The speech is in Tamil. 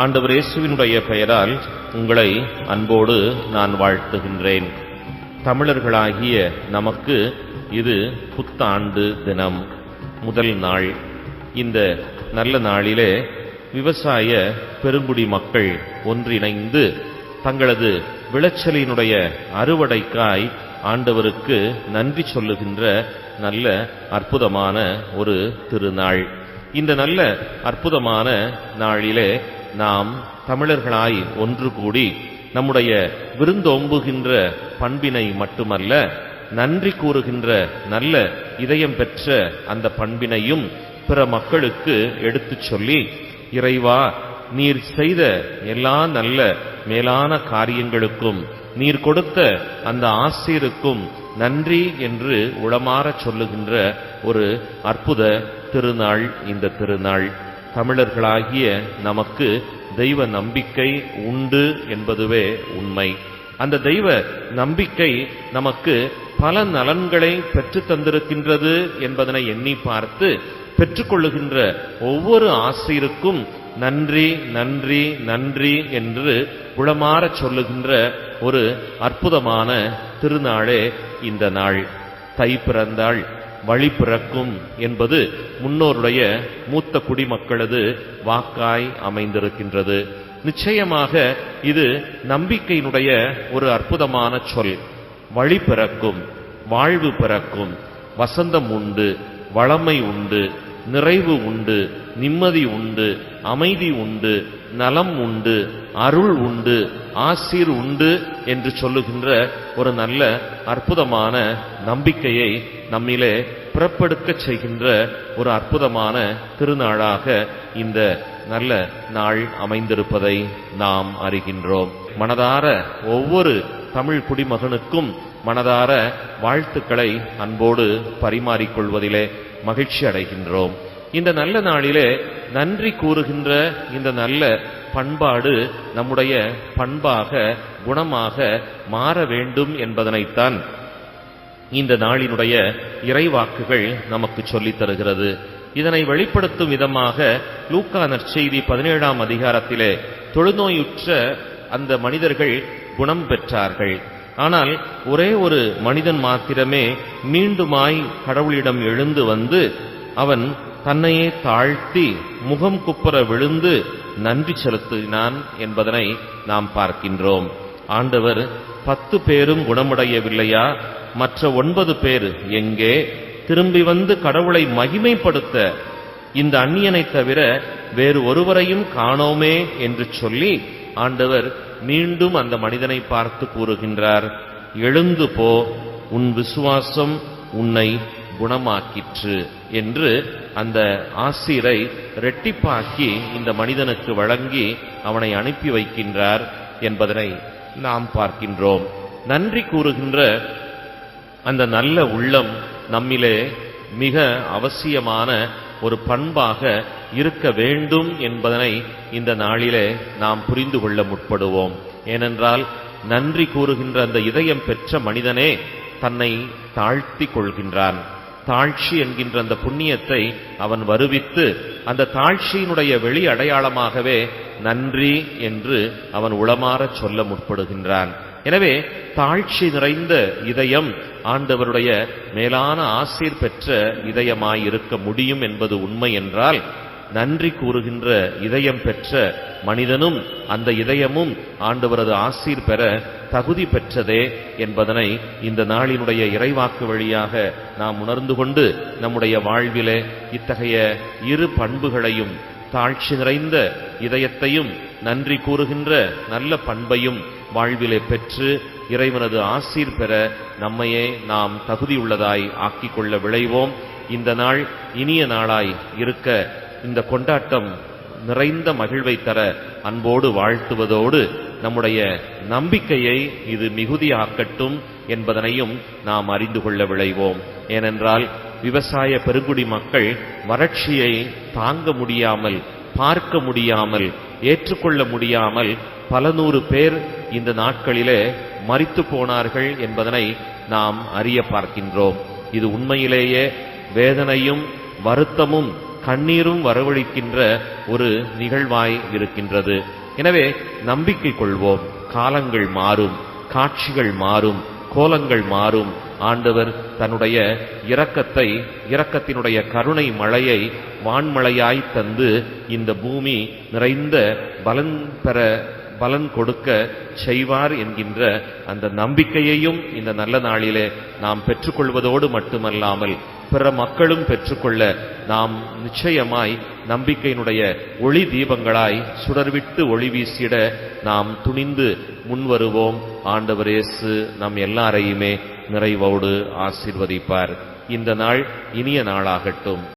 ஆண்டவர் இயேசுவினுடைய பெயரால் உங்களை அன்போடு நான் வாழ்த்துகின்றேன். தமிழர்களாகிய நமக்கு இது புத்தாண்டு தினம் முதல் நாள். இந்த நல்ல நாளிலே விவசாய பெருங்குடி மக்கள் ஒன்றிணைந்து தங்களது விளைச்சலினுடைய அறுவடைக்காய் ஆண்டவருக்கு நன்றி சொல்லுகின்ற நல்ல அற்புதமான ஒரு திருநாள். இந்த நல்ல அற்புதமான நாளிலே நாம் தமிழர்களாய் ஒன்று கூடி நம்முடைய விருந்தோம்புகின்ற பண்பினை மட்டுமல்ல நன்றி கூறுகின்ற நல்ல இதயம் பெற்ற அந்த பண்பினையும் பிற மக்களுக்கு எடுத்துச் சொல்லி இறைவா நீர் செய்த எல்லா நல்ல மேலான காரியங்களுக்கும் நீர் கொடுத்த அந்த ஆசிரியருக்கும் நன்றி என்று உளமாறச் சொல்லுகின்ற ஒரு அற்புத திருநாள் இந்த திருநாள். தமிழர்களாகிய நமக்கு தெய்வ நம்பிக்கை உண்டு என்பதுவே உண்மை. அந்த தெய்வ நம்பிக்கை நமக்கு பல நலன்களை பெற்றுத் தந்திருக்கின்றது என்பதனை எண்ணி பார்த்து பெற்றுக்கொள்ளுகின்ற ஒவ்வொரு ஆசிரியருக்கும் நன்றி நன்றி நன்றி என்று உளமாறச் சொல்லுகின்ற ஒரு அற்புதமான திருநாளே இந்த நாள். தை பிறந்தாள். வழி பிறக்கும் என்பது முன்னோருடைய மூத்த குடிமக்களது வாக்காய் அமைந்திருக்கின்றது. நிச்சயமாக இது நம்பிக்கையினுடைய ஒரு அற்புதமான சொல். வழி பிறக்கும் வாழ்வு பிறக்கும் வசந்தம் உண்டு வளமை உண்டு நிறைவு உண்டு நிம்மதி உண்டு அமைதி உண்டு நலம் உண்டு அருள் உண்டு ஆசீர் உண்டு என்று சொல்லுகின்ற ஒரு நல்ல அற்புதமான நம்பிக்கையை நம்மிலே பிறப்பெடுக்கச் செய்கின்ற ஒரு அற்புதமான திருநாளாக இந்த நல்ல நாள் அமைந்திருப்பதை நாம் அறிகின்றோம். மனதார ஒவ்வொரு தமிழ் குடிமகனுக்கும் மனதார வாழ்த்துக்களை அன்போடு பரிமாறிக்கொள்வதிலே மகிழ்ச்சி அடைகின்றோம். இந்த நல்ல நாளிலே நன்றி கூறுகின்ற இந்த நல்ல பண்பாடு நம்முடைய பண்பாக குணமாக மாற வேண்டும் என்பதனைத்தான் இந்த நாளினுடைய இறைவாக்குகள் நமக்கு சொல்லித் தருகிறது. இதனை வெளிப்படுத்தும் விதமாக லூக்கா நற்செய்தி பதினேழாம் அதிகாரத்திலே தொழுநோயுற்ற அந்த மனிதர்கள் குணம் பெற்றார்கள். ஆனால் ஒரே ஒரு மனிதன் மாத்திரமே மீண்டுமாய் கடவுளிடம் எழுந்து வந்து அவன் தன்னையே தாழ்த்தி முகம் குப்புற விழுந்து நன்றி செலுத்தினான் என்பதனை நாம் பார்க்கின்றோம். ஆண்டவர் பத்து பேரும் குணமுடையவில்லையா? மற்ற ஒன்பது பேர் எங்கே? திரும்பி வந்து கடவுளை மகிமைப்படுத்த இந்த அந்நியனை தவிர வேறு ஒருவரையும் காணோமே என்று சொல்லி ஆண்டவர் மீண்டும் அந்த மனிதனை பார்த்து கூறுகின்றார். எழுந்து போ உன் விசுவாசம் உன்னை குணமாக்கிற்று என்று அந்த ஆசிரை ரெட்டிப்பாக்கி இந்த மனிதனுக்கு வழங்கி அவனை அனுப்பி வைக்கின்றார். என்பதனை நாம் பார்க்கின்றோம். நன்றி கூறுகின்ற அந்த நல்ல உள்ளம் நம்மிலே மிக அவசியமான ஒரு பண்பாக இருக்க வேண்டும் என்பதனை இந்த நாளிலே நாம் புரிந்து கொள்ள முற்படுவோம். ஏனென்றால் நன்றி கூறுகின்ற அந்த இதயம் பெற்ற மனிதனே தன்னை தாழ்த்தி கொள்கின்றான். தாழ்ச்சி என்கின்ற அந்த புண்ணியத்தை அவன் வருவித்து அந்த தாழ்ச்சியினுடைய வெளி அடையாளமாகவே நன்றி என்று அவன் உளமாறச் சொல்ல முற்படுகின்றான். எனவே தாழ்ச்சி நிறைந்த இதயம் ஆண்டவருடைய மேலான ஆசீர் பெற்ற இதயமாயிருக்க முடியும் என்பது உண்மை என்றால் நன்றி கூறுகின்ற இதயம் பெற்ற மனிதனும் அந்த இதயமும் ஆண்டவரது ஆசீர் பெற தகுதி பெற்றதே என்பதனை இந்த நாளினுடைய இறைவாக்கு வழியாக நாம் உணர்ந்து கொண்டு நம்முடைய வாழ்விலே இத்தகைய இரு பண்புகளையும் தாழ்ச்சி நிறைந்த இதயத்தையும் நன்றி கூறுகின்ற நல்ல பண்பையும் வாழ்விலே பெற்று இறைவனது ஆசீர் பெற நம்மையே நாம் தகுதியுள்ளதாய் ஆக்கிக்கொள்ள விளைவோம் இந்த நாள் இனிய நாளாய் இருக்க இந்த கொண்டாட்டம் நிறைந்த மகிழ்வை தர அன்போடு வாழ்த்துவதோடு நம்முடைய நம்பிக்கையை இது மிகுதியாக்கட்டும் என்பதனையும் நாம் அறிந்து கொள்ள விளைவோம் ஏனென்றால் விவசாய பெருங்குடி மக்கள் வறட்சியை தாங்க முடியாமல் பார்க்க முடியாமல் ஏற்றுக்கொள்ள முடியாமல் பல நூறு பேர் இந்த நாட்களிலே மறித்து போனார்கள் என்பதனை நாம் அறிய பார்க்கின்றோம். இது உண்மையிலேயே வேதனையும் வருத்தமும் கண்ணீரும் வரவழைக்கின்ற ஒரு நிகழ்வாய் இருக்கின்றது. எனவே நம்பிக்கை கொள்வோம். காலங்கள் மாறும். காட்சிகள் மாறும். கோலங்கள் மாறும். ஆண்டவர் தன்னுடைய இரக்கத்தை இரக்கத்தினுடைய கருணை மழையை வான்மழையாய் தந்து இந்த பூமி நிறைந்த பலன் பெற பலன் கொடுக்க செய்வார் என்கின்ற அந்த நம்பிக்கையையும் இந்த நல்ல நாளிலே நாம் பெற்றுக்கொள்வதோடு மட்டுமல்லாமல் பிற மக்களும் பெற்றுக்கொள்ள நாம் நிச்சயமாய் நம்பிக்கையினுடைய ஒளி தீபங்களாய் சுடர்விட்டு ஒளி வீசிட நாம் துணிந்து முன்வருவோம். ஆண்டவரேசு நம் எல்லாரையுமே நிறைவோடு ஆசிர்வதிப்பார். இந்த நாள் இனிய நாளாகட்டும்.